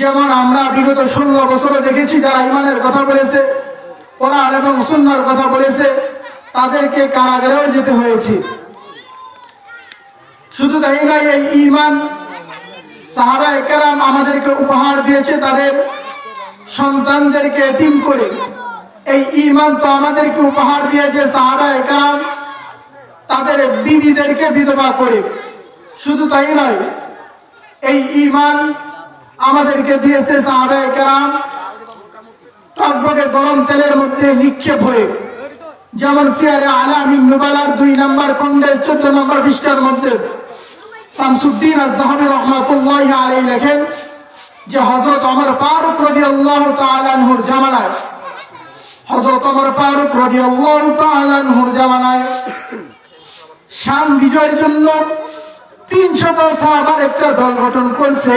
যেমন আমরা বিগত ষোলো বছরে দেখেছি, যারা ইমানের কথা বলেছে, কোরআন এবং সুন্নার কথা বলেছে, তাদেরকে কারাগারেও যেতে হয়েছে। শুধু তাই নয়, এই ইমান সাহাবা একরাম আমাদেরকে উপহার দিয়েছে তাদের সন্তানদেরকে এতিম করে। এই ইমান তো আমাদেরকে উপহার দিয়েছে সাহাবা একরাম তাদের বিবিদেরকে বিধবা করে। শুধু তাই নয়, এই ইমান আমাদেরকে দিয়েছে সাহাবা গরম তেলের মধ্যে নিক্ষেপ হয়ে, যেমন সিয়ারে আলামিন নুবালার দুই নম্বর খন্ডের চোদ্দ নম্বর পৃষ্ঠার মধ্যে শামসুদ্দিন আলাই লেখেন যে হজরত অমর হজরত অমর বিজয়ের জন্য একটা দল গঠন করছে।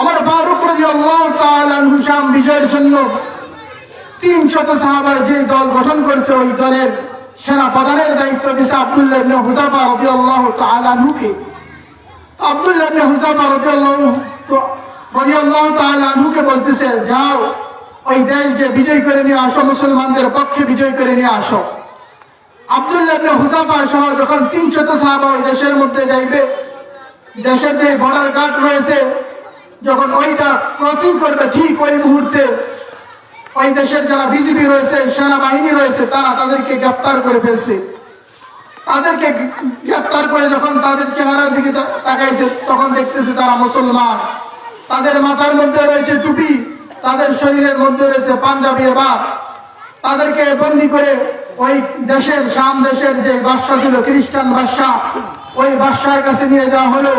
আমার ফারুক তাআলা আনহু শাম বিজয়ের জন্য তিন শত সাহাবার যে দল গঠন করেছে, ওই দলের সেনা প্রধানের দায়িত্ব দিয়েছে আব্দুল্লাহ ইবনে হুযাফা রাদিয়াল্লাহু তাআলা আনহুকে। তো আব্দুল্লাহ হুযাফা রাদিয়াল্লাহু রাদিয়াল্লাহু তাআলা আনহুকে বলতেছে, যাও, ওই দেশকে বিজয় করে নিয়ে আসো, মুসলমানদের পক্ষে বিজয় করে নিয়ে আসো। আব্দুল্লাহ হুযাফা সহ যখন তিন শত সাহাবা ওই দেশের মধ্যে যাইবে, দেশের যে বর্ডার গার্ড রয়েছে যখন ওইটা ক্রসিং করবে, ঠিক ওই মুহূর্তে ওই দেশের যারা বিজিবি রয়েছে, সেনাবাহিনী রয়েছে, তারা তাদেরকে গ্রেফতার করে ফেলছে। তাদেরকে গ্রেফতার করে যখন তাদের চেহারার দিকে তাকাইছে, তখন দেখতেছে তারা মুসলমান। তাদের মাথার মধ্যে রয়েছে টুপি, তাদের শরীরের মধ্যে রয়েছে পাঞ্জাবি বা তাদেরকে বন্দি করে ওই দেশের, শাম দেশের যে বাদশা ছিল, খ্রিস্টান বাদশা, ওই বাদশার কাছে নিয়ে যাওয়া হলো।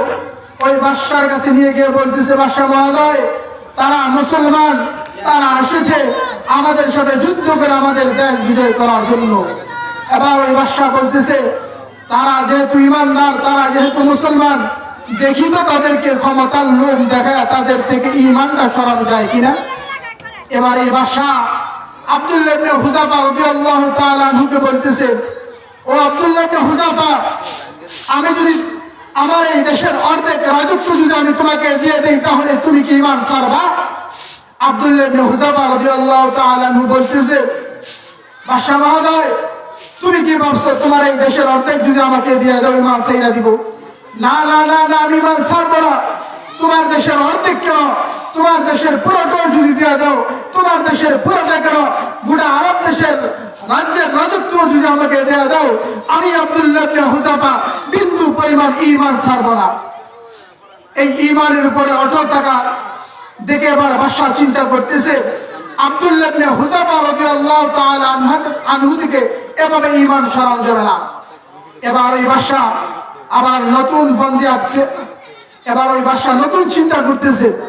ওই বাদশার কাছে নিয়ে গিয়ে বলতেছে, বাদশা মহোদয়, তারা মুসলমান, তারা এসেছে আমাদের সাথে যুদ্ধ করে আমাদের দেশ বিজয় করার জন্য। এবার ওই বাদশা বলতেছে, তারা যেহেতু ইমানদার, তারা যেহেতু মুসলমান, দেখি তো তাদেরকে ক্ষমতার লোভ দেখায়, তাদের থেকে ইমানটা সরানো যায় কিনা? এবার এই বাদশাহ আব্দুল্লাহ হুযাফা রাদিয়াল্লাহু তাআলা আনহুকে বলতেছে, ও আব্দুল্লাহ হুজাফা আমি যদি আমার এই দেশের অর্ধেক রাজত্ব যদি আমি তোমাকে দিয়ে দিই, তাহলে তুমি কি ইমান ছাড়বা? আব্দুল্লাহ বলতেছে মহোদয়, তুমি কি ভাবছ তোমার এই দেশের অর্ধেক যদি আমাকে দিয়ে দাও, ইমান না না না না, আমি ইমান তোমার দেশের তোমার দেশের যদি দিয়ে দাও তোমার দেশের পুরোটা কেন? গোটা আরব দেশের রাজ্যের রাজত্ব যদি আমাকে দেয়া দাও, আমি আব্দুল্লাহ হুযাফা বিন্দু পরিমাণ ইমান ছাড়বো না। এই ইমানের উপরে অটল থাকা দেখে এবার বাদশা চিন্তা করতেছে। আব্দুল্লাহ হুযাফা রাদিয়াল্লাহু তাআলা আনহু- এভাবে ইমান সরানো যাবে না। এবার ওই বাদশা আবার নতুন ফন্দি আসছে। এবার ওই বাদশা নতুন চিন্তা করতেছে।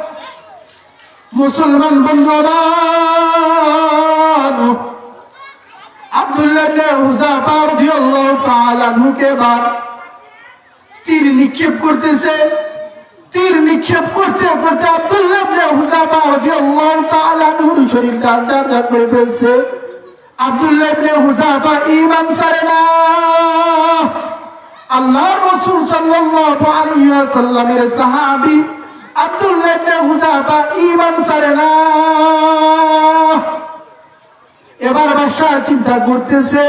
মুসলমান বন্ধুরা তীর নিক্ষেপ করতেছে। তীর নিক্ষেপ করতে করতে দাঁড় করে আব্দুল্লাহ ইবনে হুযাফা ঈমান ছাড়ে না। আল্লাহর রাসূল ওয়াসাল্লামের সাহাবী আব্দুল্লাহ ইবনে হুযাফা ঈমান ছাড়ে না। এবার বাদশাহ চিন্তা করতেছে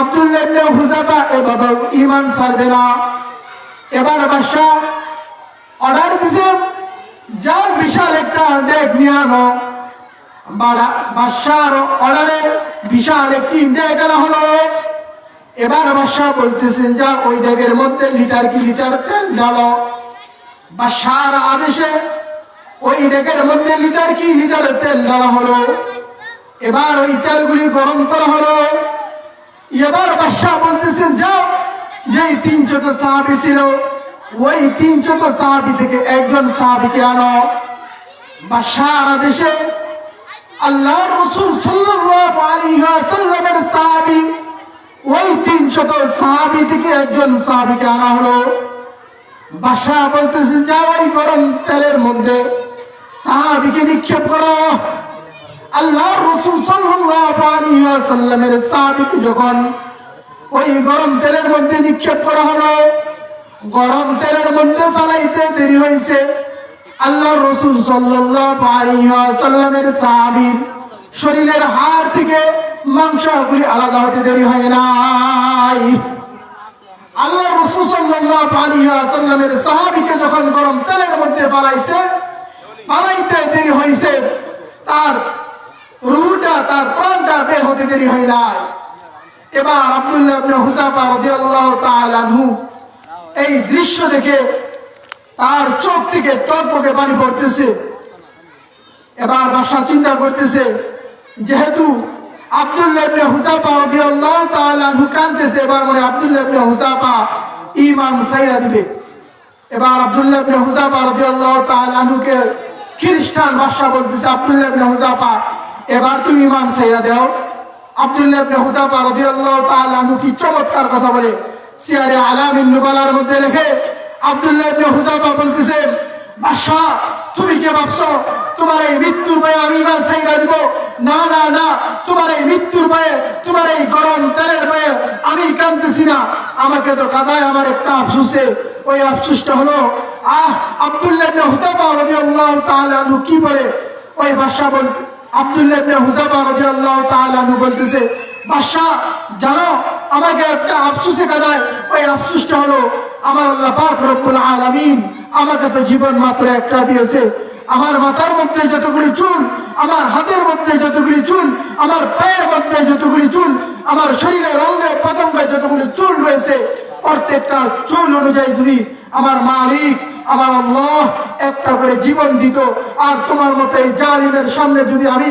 আব্দুল্লাহ ইবনে হুযাফা এভাবে ঈমান ছাড়বে না। এবার বাদশাহ অর্ডার দিছে, যার বিশাল একটা ডেক নিয়ে আনো। বাদশার অর্ডারে বিশাল একটি ডেক আনা হলো। এবার বাদশাহ বলতেছেন যা ওই ডেকের মধ্যে লিটার কি লিটার তেল ঢালো। বাদশার আদেশে ওই ডেকের মধ্যে লিটার কি লিটার তেল ঢালা হলো? এবার ওই তেলগুলি গরম করা হলো। এবার বাদশাহ বলতেছেন, যাও যে তিন শত সাহাবি ছিল, ওই তিন শত সাহাবি থেকে একজন সাহাবিকে আনো। বাদশার আদেশে আল্লাহ রসুল ওয়াসাল্লামের সাহাবী, ওই তিন শত সাহাবি থেকে একজন সাহাবিকে আনা হলো। বাদশাহ বলতেছেন যাও গরম তেলের মধ্যে। সাহাবিকে নিক্ষেপ করো। আল্লাহ রসুল ওয়াসাল্লামের সাহাবিকে যখন ওই গরম তেলের মধ্যে নিক্ষেপ করা হলো, গরম তেলের মধ্যে ফালাইতে দেরি হয়েছে আল্লাহ রসুল ওয়াসাল্লামের সাহাবীর শরীরের হাড় থেকে মাংসগুলি আলাদা হতে দেরি হয় নাই। আল্লাহ রসুল সাল্লাল্লাহু আলাইহি ওয়াসাল্লামের সাহাবীকে যখন গরম তেলের মধ্যে ফালাইছে, ফালাইতে দেরি হয়েছে তার রুহটা, তার প্রাণটা বের হতে দেরি হয় নাই। এবার আব্দুল্লাহ ইবনে হুযাফা রাদিয়াল্লাহু তাআলা আনহু এই দৃশ্য দেখে তার চোখ থেকে টকবকে পানি পড়তেছে। এবার বাসা চিন্তা করতেছে, যেহেতু আব্দুল্লাহ ইবনে হুযাফা রাদিয়াল্লাহু তাআলা কাঁদতেছে। এবার মনে আব্দুল্লাহ ইবনে হুযাফা, ঈমান সাইরা দিবে। এবার আব্দুল্লাহ ইবনে হুযাফা রাদিয়াল্লাহু তাআলা আনহুকে খ্রিস্টান ভাষা বলতেছে, আব্দুল্লাহ ইবনে হুযাফা, এবার তুমি ঈমান সাইরা দাও। আব্দুল্লাহ ইবনে হুযাফা রাদিয়াল্লাহু তাআলা কি চমৎকার কথা বলে, সিয়ারে আলামিন নুবালার মধ্যে লেখে আব্দুল্লাহ ইবনে হুযাফা বলতেছেন, বাদশাহ তুমি কে ভাবছ? তোমার এই মৃত্যুর ভয়ে আমি ইমান সাইরা দিব? না না না। তোমার এই মৃত্যুর ভয়ে তোমার এই গরম তেলের ভয়ে আমি কাঁদতেছি না। আমাকে তো কাদায় আমার একটা আফসুসে ওই আফসুসটা হলো, আহ, আব্দুল্লাহ ইবনে হুযাফা আল্লাহ আনহু কি বলে? ওই বাদশাহ বল, আব্দুল্লাহ ইবনে রবি আল্লাহ আনহু বলতেছে বাদশাহ জানো, আমাকে একটা আফসুসে কাদায়। ওই আফসুসটা হলো, আমার আল্লাহ পাক রব্বুল আলামিন আমাকে তো জীবন মাত্র একটা দিয়েছে। আমার মাথার মধ্যে যতগুলি চুল, আমার হাতের মধ্যে যতগুলি চুল, আমার পায়ের মধ্যে যতগুলি চুল, আমার শরীরের রঙে পতঙ্গে যতগুলি চুল রয়েছে, প্রত্যেকটা চুল অনুযায়ী যদি আমার মালিক, আমার আল্লাহ একটা করে জীবন দিত, আর তোমার মতো এই জালিমের সামনে যদি আমি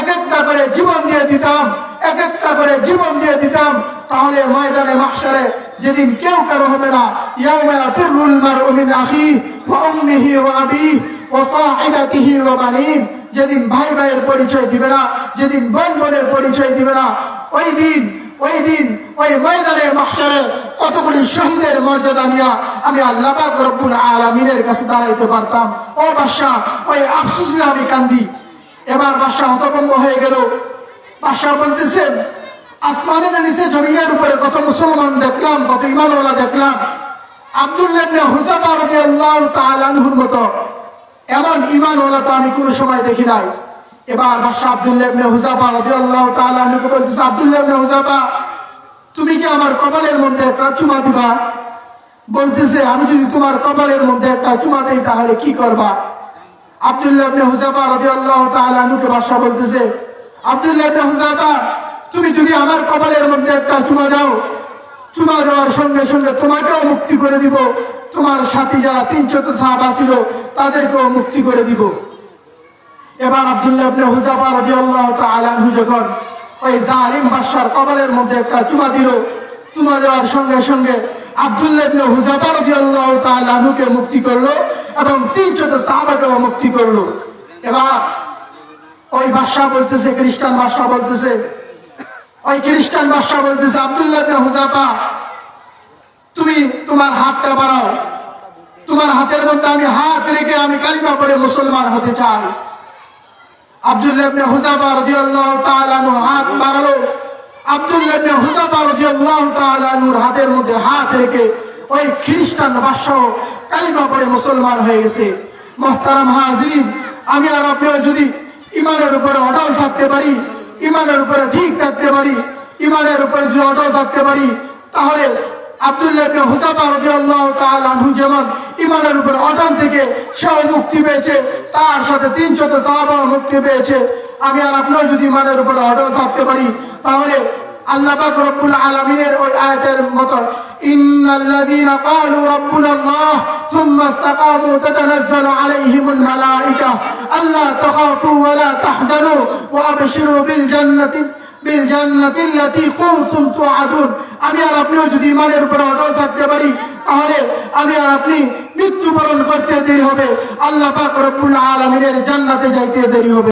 এক একটা করে জীবন দিয়ে দিতাম এক একটা করে জীবন দিয়ে দিতাম, তাহলে ময়দানে মাহশারে যেদিন কেউ কারও হবে না। যেদিন ভাই ভাইয়ের পরিচয় দিবে না, যেদিন বোন বোনের পরিচয় দিবে না, ওই দিন ওই দিন, ওই ময়দানে মাহশারে কতগুলি শহীদের মর্যাদা নিয়া আমি আল্লাহ পাক রব্বুল আলামিনের কাছে দাঁড়াইতে পারতাম। ও বাদশাহ, ওই আফসোস আমি কান্দি। এবার বাদশাহ হতভম্ব হয়ে গেল। বাদশাহ বলতেছেন আসমানের নিচে জমিনের উপরে কত মুসলমান দেখলাম, কত ইমানওয়ালা দেখলাম। মতো এমন তো আমি সময় দেখি নাই। এবার বলতেছে তুমি কি আমার বলতেছে, আমি যদি তোমার কপালের মধ্যে একটা চুমা দেই তাহলে কি করবা? আব্দুল্লাহ ইবনে হুযাফা রাদিয়াল্লাহু তাআলা আনহুকে বাদশাহ বলতেছে আব্দুল্লাহ তুমি যদি আমার কপালের মধ্যে একটা চুমা দাও, চুমা দেওয়ার সঙ্গে সঙ্গে তোমাকেও মুক্তি করে দিব। তোমার সাথী যারা তিনশত সাহাবা ছিল, তাদেরকেও মুক্তি করে দিব। এবার আব্দুল্লাহ হুযাফা রাদিয়াল্লাহু তাআলা আনহু যখন ওই জালিম বাদশার কপালের মধ্যে একটা চুমা দিল, চুমা দেওয়ার সঙ্গে সঙ্গে আব্দুল্লাহ ইবনে হুযাফা রাদিয়াল্লাহু তাআলা মুক্তি করল এবং তিন তিনশত সাহাবাকেও মুক্তি করল। এবার ওই বাদশাহ বলতেছে, খ্রিস্টান বাদশাহ বলতেছে। ওই খ্রিস্টান বাদশাহ বলতেছে, আব্দুল্লাহ হুযাফা তুমি তোমার হাতটা বাড়াও। তোমার হাতের মধ্যে আমি হাত রেখে আমি কালিমা পড়ে মুসলমান হতে চাই। আব্দুল্লাহ হুযাফা রাদিয়াল্লাহু তাআলা হাত বাড়ালো। আব্দুল্লাহ হুযাফা রাদিয়াল্লাহু তাআলা হাতের মধ্যে হাত রেখে ওই খ্রিস্টান বাদশাহ কালিমা পড়ে মুসলমান হয়ে গেছে। মুহতারাম হাজরিন, আমি আর আপনিও যদি ইমানের উপরে অটল থাকতে পারি, ইমানের উপরে ঠিক থাকতে পারি, ইমানের উপরে যদি অটল থাকতে পারি, তাহলে আব্দুল্লাহ হুসাফা রবি যেমন ইমানের অটল থেকে মুক্তি পেয়েছে, তার সাথে মুক্তি পেয়েছে। আমি আর আপনার যদি ইমানের উপরে অটল থাকতে পারি, তাহলে আল্লাহ পাক রব্বুল আলামিনের ওই আয়াতের মতো, ইন্নাল্লাযীনা ক্বালু রাব্বুনা আল্লাহ সুম্মা ইসতাকামু তাতানাজ্জালু আলাইহিমুল মালায়েকা আল্লা তাখাফু ওয়া লা তাহজানু ওয়া আবশিরু বিল জান্নাতি, বিল জান্নাতিল্লাতী কুনতুম তুআদুন। আমি আর আপনিও যদি ইমানের উপর অটল থাকতে পারি, তাহলে আমি আর আপনি মৃত্যুবরণ করতে দেরি হবে। আল্লাহ পাক রব্বুল আলামিনের জান্নাতে যাইতে দেরি হবে।